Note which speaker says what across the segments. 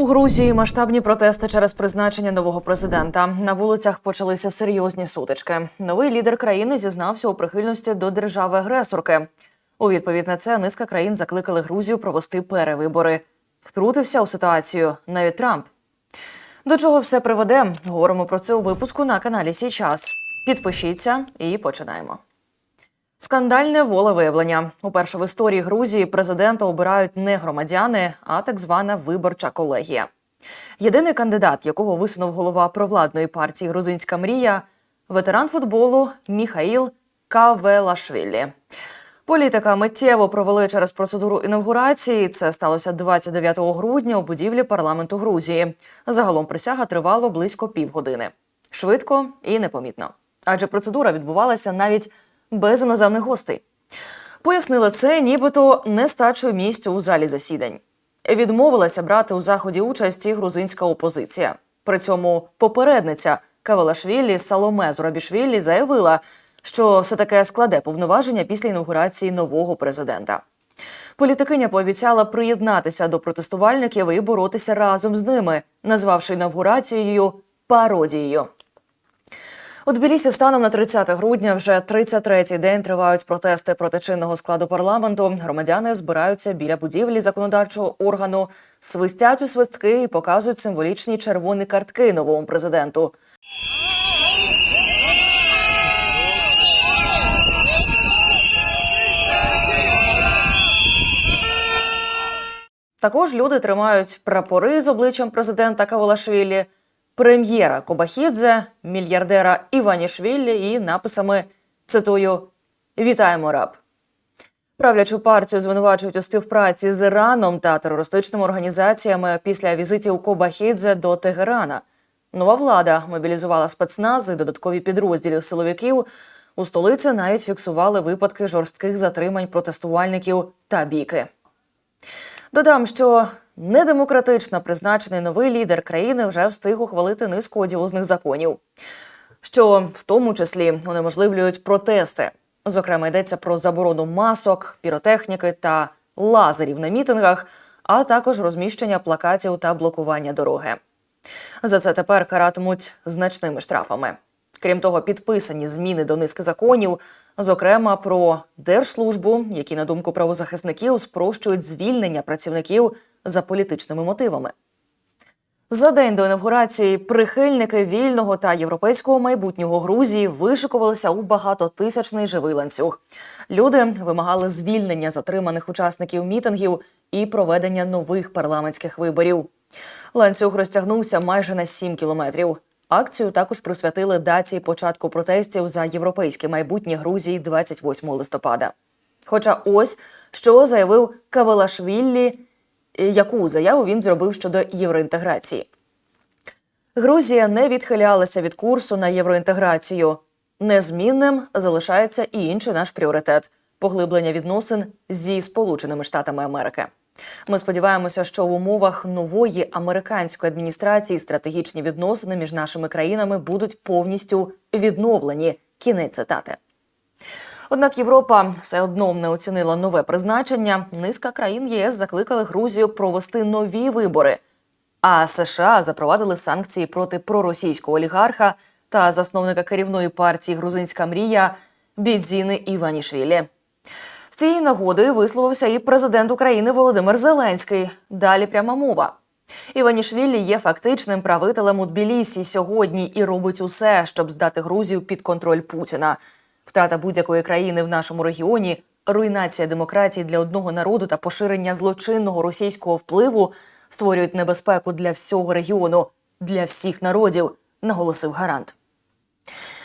Speaker 1: У Грузії масштабні протести через призначення нового президента. На вулицях почалися серйозні сутички. Новий лідер країни зізнався у прихильності до держави-агресорки. У відповідь на це низка країн закликали Грузію провести перевибори. Втрутився у ситуацію навіть Трамп. До чого все приведе? Говоримо про це у випуску на каналі Сій час. Підпишіться і починаємо. Скандальне волевиявлення. Уперше в історії Грузії президента обирають не громадяни, а так звана виборча колегія. Єдиний кандидат, якого висунув голова провладної партії Грузинська мрія, ветеран футболу Міхаїл Кавелашвілі. Політика миттєво провели через процедуру інавгурації. Це сталося 29 грудня у будівлі парламенту Грузії. Загалом присяга тривала близько півгодини. Швидко і непомітно. Адже процедура відбувалася навіть без іноземних гостей. Пояснили це, нібито нестачою місць у залі засідань. Відмовилася брати у заході участь і грузинська опозиція. При цьому попередниця Кавелашвілі Саломе Зурабішвілі заявила, що все таки складе повноваження після інаугурації нового президента. Політикиня пообіцяла приєднатися до протестувальників і боротися разом з ними, назвавши інавгурацією пародією. У Тбілісі станом на 30 грудня вже 33-й день тривають протести проти чинного складу парламенту. Громадяни збираються біля будівлі законодавчого органу, свистять у свистки і показують символічні червоні картки новому президенту. Також люди тримають прапори з обличчям президента Кавалашвілі, прем'єра Кобахідзе, мільярдера Іванішвілі і написами цитую Вітаємо раб. Правлячу партію звинувачують у співпраці з Іраном та терористичними організаціями після візитів Кобахідзе до Тегерана. Нова влада мобілізувала спецназ і додаткові підрозділи силовиків. У столиці навіть фіксували випадки жорстких затримань протестувальників та біки. Додам, що недемократично призначений новий лідер країни вже встиг ухвалити низку одіозних законів, що в тому числі унеможливлюють протести. Зокрема, йдеться про заборону масок, піротехніки та лазерів на мітингах, а також розміщення плакатів та блокування дороги. За це тепер каратимуть значними штрафами. Крім того, підписані зміни до низки законів, зокрема про держслужбу, які, на думку правозахисників, спрощують звільнення працівників за політичними мотивами. За день до інавгурації прихильники вільного та європейського майбутнього Грузії вишикувалися у багатотисячний живий ланцюг. Люди вимагали звільнення затриманих учасників мітингів і проведення нових парламентських виборів. Ланцюг розтягнувся майже на 7 кілометрів. Акцію також присвятили даті початку протестів за європейське майбутнє Грузії 28 листопада. Хоча ось що заявив Кавелашвілі, яку заяву він зробив щодо євроінтеграції. Грузія не відхилялася від курсу на євроінтеграцію. Незмінним залишається і інший наш пріоритет поглиблення відносин зі Сполученими Штатами Америки. Ми сподіваємося, що в умовах нової американської адміністрації стратегічні відносини між нашими країнами будуть повністю відновлені. Кінець цитати. Однак Європа все одно не оцінила нове призначення. Низка країн ЄС закликали Грузію провести нові вибори. А США запровадили санкції проти проросійського олігарха та засновника керівної партії Грузинська мрія Бідзіни Іванішвілі. З цієї нагоди висловився і президент України Володимир Зеленський. Далі пряма мова. Іванішвілі є фактичним правителем у Тбілісі сьогодні і робить усе, щоб здати Грузію під контроль Путіна. Втрата будь-якої країни в нашому регіоні, руйнація демократії для одного народу та поширення злочинного російського впливу створюють небезпеку для всього регіону, для всіх народів, наголосив гарант.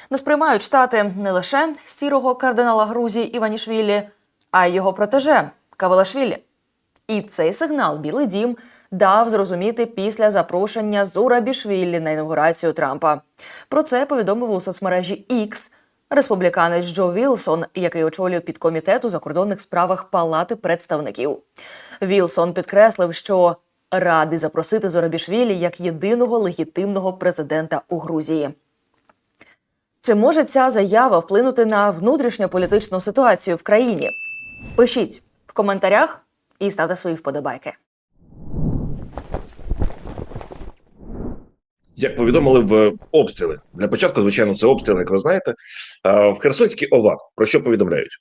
Speaker 1: Не сприймають штати не лише сірого кардинала Грузії Іванішвілі, а й його протеже Кавалашвілі. І цей сигнал Білий Дім дав зрозуміти після запрошення Зурабішвілі на інаугурацію Трампа. Про це повідомив у соцмережі X республіканець Джо Вілсон, який очолює підкомітет у закордонних справах Палати представників. Вілсон підкреслив, що радий запросити Зорабішвілі як єдиного легітимного президента у Грузії. Чи може ця заява вплинути на внутрішньополітичну ситуацію в країні? Пишіть в коментарях і ставте свої вподобайки.
Speaker 2: Як повідомили в обстріли для початку, звичайно, це обстріли, як ви знаєте, в Херсонській ОВА. Про що повідомляють?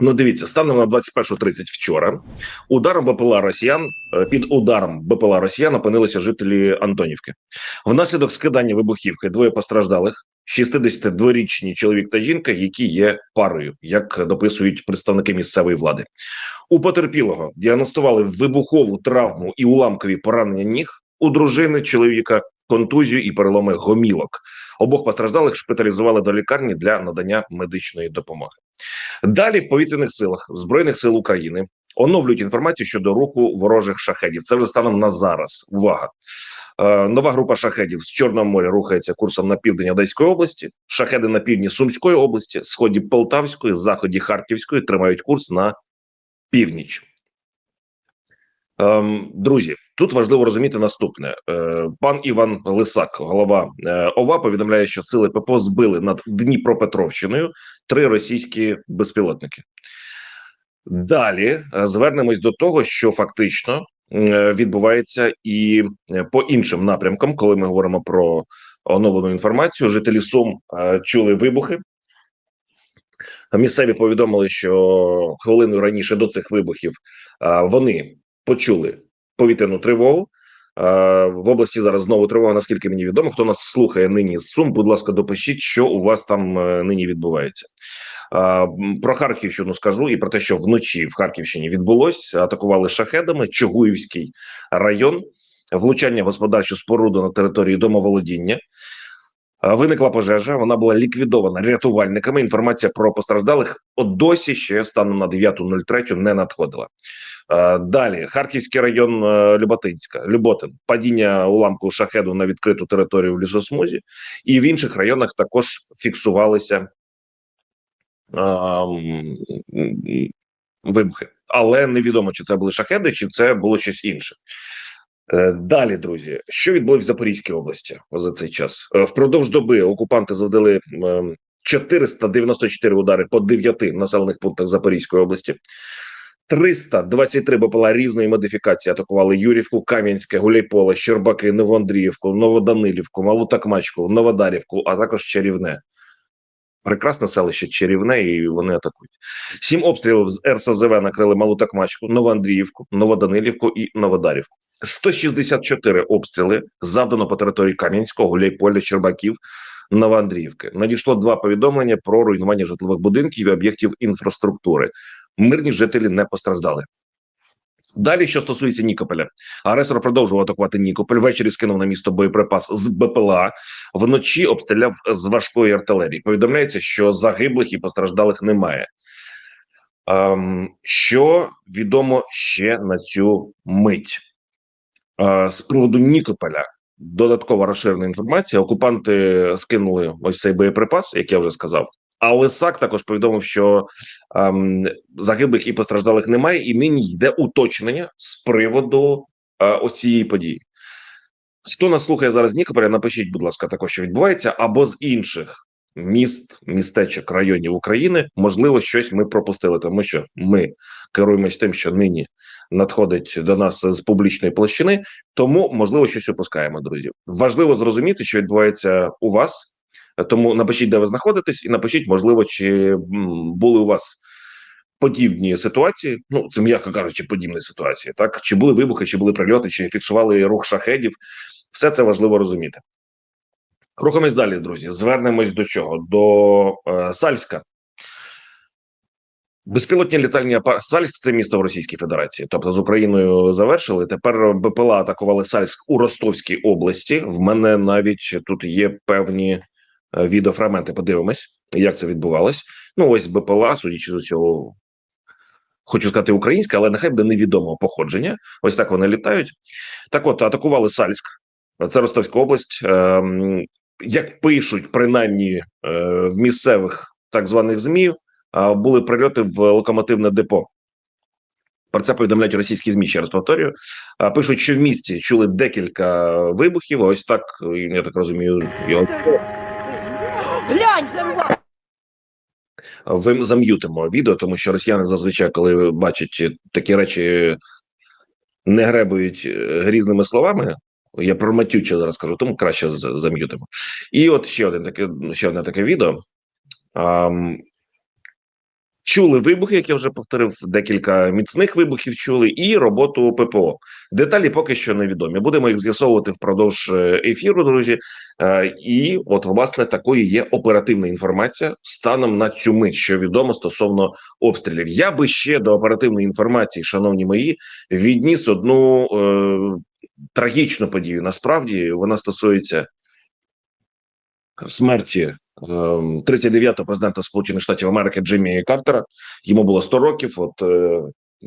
Speaker 2: Ну, дивіться, станом на 21.30 вчора ударом БПЛА Росіян е, під ударом БПЛА Росіян опинилися жителі Антонівки. Внаслідок скидання вибухівки двоє постраждалих, 62-річні чоловік та жінка, які є парою, як дописують представники місцевої влади. У потерпілого діагностували вибухову травму і уламкові поранення ніг у дружини чоловіка, контузію і переломи гомілок. Обох постраждалих шпиталізували до лікарні для надання медичної допомоги. Далі в повітряних силах збройних сил України оновлюють інформацію щодо руху ворожих шахедів. Це вже станом на зараз. Увага. Е, Нова група шахедів з Чорного моря рухається курсом на південь Одеської області. Шахеди на півдні Сумської області, сході Полтавської, заході Харківської тримають курс на північ. Ем, друзі, тут важливо розуміти наступне: е, пан Іван Лисак, голова е, ОВА, повідомляє, що сили ППО збили над Дніпропетровщиною три російські безпілотники. Далі е, звернемось до того, що фактично відбувається і по іншим напрямкам, коли ми говоримо про оновлену інформацію. Жителі Сум чули вибухи. Місцеві повідомили, що хвилиною раніше до цих вибухів вони почули повітряну тривогу. Е, В області зараз знову тривога, наскільки мені відомо. Хто нас слухає нині з Сум, будь ласка, допишіть, що у вас там е, нині відбувається. Е, Про Харківщину скажу і про те, що вночі в Харківщині відбулось. Атакували шахедами Чугуївський район, влучання господарчу споруду на території домоволодіння. Е, Виникла пожежа, вона була ліквідована рятувальниками. Інформація про постраждалих от досі ще станом на 9.03 не надходила. Е, Далі Харківський район е, Люботинська, Люботин, падіння уламку шахеду на відкриту територію в лісосмузі, і в інших районах також фіксувалися ем, вибухи. Але невідомо, чи це були шахеди, чи це було щось інше. Е, Далі, друзі, що відбулося в Запорізькій області за цей час? Е, Впродовж доби окупанти завдали ем, 494 удари по 9 населених пунктах Запорізької області. 323 БПЛА різної модифікації атакували Юрівку, Кам'янське, Гуляйполе, Щербаки, Новоандріївку, Новоданилівку, Малу Такмачку, Новодарівку, а також Чарівне. Прекрасне селище Чарівне, і вони атакують. Сім обстрілів з РСЗВ накрили Малу Такмачку, Новоандріївку, Новоданилівку і Новодарівку. 164 обстріли завдано по території Кам'янського, Гуляйполя, Щербаків, Новоандріївки. Надійшло два повідомлення про руйнування житлових будинків і об'єктів інфраструктури. Мирні жителі не постраждали. Далі, що стосується Нікополя, агресор продовжував атакувати Нікополь. Ввечері скинув на місто боєприпас з БПЛА. Вночі обстріляв з важкої артилерії. Повідомляється, що загиблих і постраждалих немає. Ем, що відомо ще на цю мить Е, з приводу Нікополя. Додаткова розширена інформація. Окупанти скинули ось цей боєприпас, як я вже сказав. А Лисак також повідомив, що ем, загиблих і постраждалих немає, і нині йде уточнення з приводу е, ось цієї події. Хто нас слухає зараз з Нікополя, напишіть, будь ласка, також що відбувається, або з інших міст, містечок, районів України. Можливо, щось ми пропустили, тому що ми керуємось тим, що нині надходить до нас з публічної площини. Тому можливо щось опускаємо, друзі. Важливо зрозуміти, що відбувається у вас. Тому напишіть, де ви знаходитесь, і напишіть, можливо, чи були у вас подібні ситуації. Ну це м'яко кажучи, подібні ситуації. Так чи були вибухи, чи були прильоти, чи фіксували рух шахедів. Все це важливо розуміти. Рухаємось далі, друзі. Звернемось до чого? До е, Сальська. Безпілотні літальні апарати Сальськ це місто в Російській Федерації. Тобто з Україною завершили. Тепер БПЛА атакували Сальськ у Ростовській області. В мене навіть тут є певні е, відеофрагменти. Подивимось, як це відбувалось. Ну, ось БПЛА, судячи з цього, хочу сказати українська, але нехай буде невідомого походження. Ось так вони літають. Так, от атакували Сальськ, це Ростовська область. Ем, як пишуть принаймні е, в місцевих так званих ЗМІ, були прильоти в локомотивне депо. Про це повідомляють російські змі. Ще раз повторюю. Пишуть, що в місті чули декілька вибухів. Ось так я так розумію. його Ви зам'ютимо відео, тому що росіяни зазвичай, коли бачать такі речі, не гребують е, грізними словами. Я про матюче зараз кажу, тому краще зам'ютимо. І от ще один таке, ще одне таке відео. Чули вибухи, як я вже повторив, декілька міцних вибухів чули, і роботу ППО. Деталі поки що невідомі. Будемо їх з'ясовувати впродовж е, ефіру, друзі. Е, І от власне такою є оперативна інформація станом на цю мить, що відомо стосовно обстрілів. Я би ще до оперативної інформації, шановні мої, відніс одну е, трагічну подію. Насправді вона стосується смерті 39-го президента Сполучених Штатів Америки Джиммі Картера. Йому було 100 років. От е,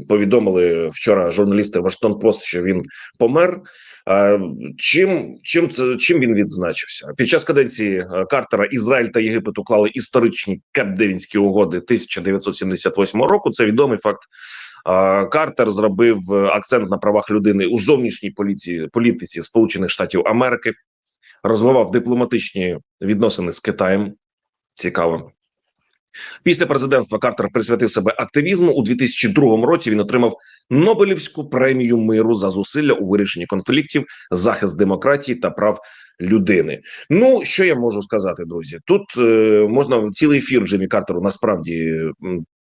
Speaker 2: повідомили вчора журналісти Вашингтон Пост, що він помер. А чим чим це чим він відзначився під час каденції е, Картера? Ізраїль та Єгипет уклали історичні Кеп-Девінські угоди 1978 року. Це відомий факт. Картер зробив е, акцент на правах людини у зовнішній поліції політиці Сполучених Штатів Америки, розвивав дипломатичні відносини з Китаєм. Цікаво. Після президентства Картер присвятив себе активізму. У 2002 році він отримав Нобелівську премію миру за зусилля у вирішенні конфліктів, захист демократії та прав людини. Ну що я можу сказати, друзі? Тут е, можна цілий ефір Джиммі Картеру насправді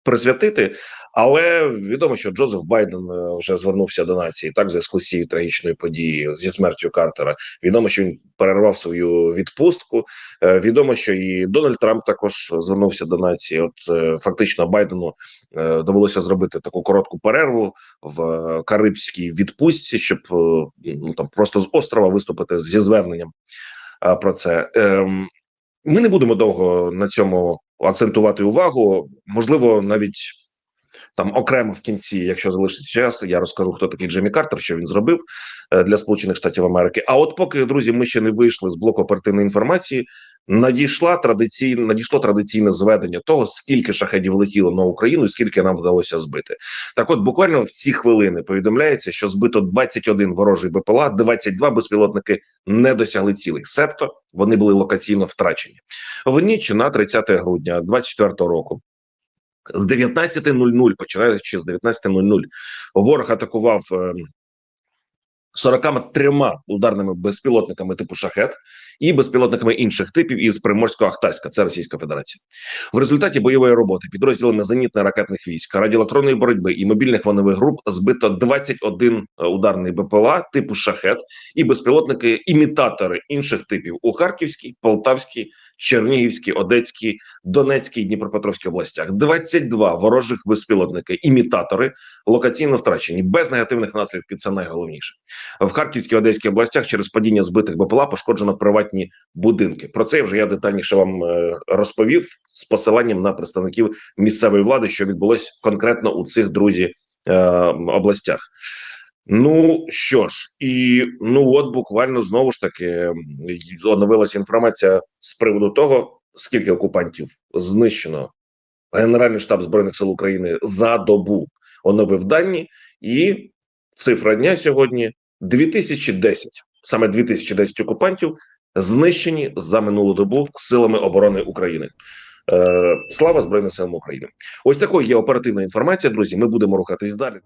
Speaker 2: присвятити, але відомо, що Джозеф Байден е, вже звернувся до нації так в зв'язку з цією трагічною подією зі смертю Картера. Відомо, що він перервав свою відпустку. Е, Відомо, що і Дональд Трамп також звернувся до нації. От е, фактично Байдену довелося зробити таку коротку перерву в карибській відпустці, щоб ну там просто з острова виступити зі зверненням про це. Ем, Ми не будемо довго на цьому акцентувати увагу. Можливо, навіть там окремо в кінці, якщо залишиться час, я розкажу, хто такий Джиммі Картер, що він зробив е, для Сполучених Штатів Америки. А от поки друзі, ми ще не вийшли з блоку оперативної інформації. Надійшла традиційне надійшло традиційне зведення того, скільки шахедів летіло на Україну, і скільки нам вдалося збити. Так, от буквально в ці хвилини повідомляється, що збито 21 ворожий БПЛА, 22 безпілотники не досягли цілих, себто вони були локаційно втрачені в ніч на 30 грудня 24 року. З 19.00, починаючи з 19.00, ворог атакував е, 43 ударними безпілотниками типу шахет і безпілотниками інших типів із Приморсько-Ахтарська, це Російська Федерація. В результаті бойової роботи підрозділами зенітно-ракетних військ, радіоелектронної боротьби і мобільних вогневих груп збито 21 ударний БПЛА типу шахет і безпілотники імітатори інших типів у Харківській, Полтавській, Чернігівській, Одеській, Донецькій Дніпропетровській областях. 22 ворожих безпілотники, імітатори локаційно втрачені без негативних наслідків. Це найголовніше в Харківській Одеській областях. Через падіння збитих БПЛА пошкоджено приватні будинки. Про це вже я детальніше вам е, розповів з посиланням на представників місцевої влади, що відбулось конкретно у цих друзі е, областях. Ну що ж, і ну от буквально знову ж таки оновилася інформація з приводу того, скільки окупантів знищено. Генеральний штаб збройних сил України за добу оновив дані, і цифра дня сьогодні 2010. Саме 2010 окупантів знищені за минулу добу силами оборони України. Е, слава Збройним силам України! Ось такою є оперативна інформація, друзі. Ми будемо рухатись далі.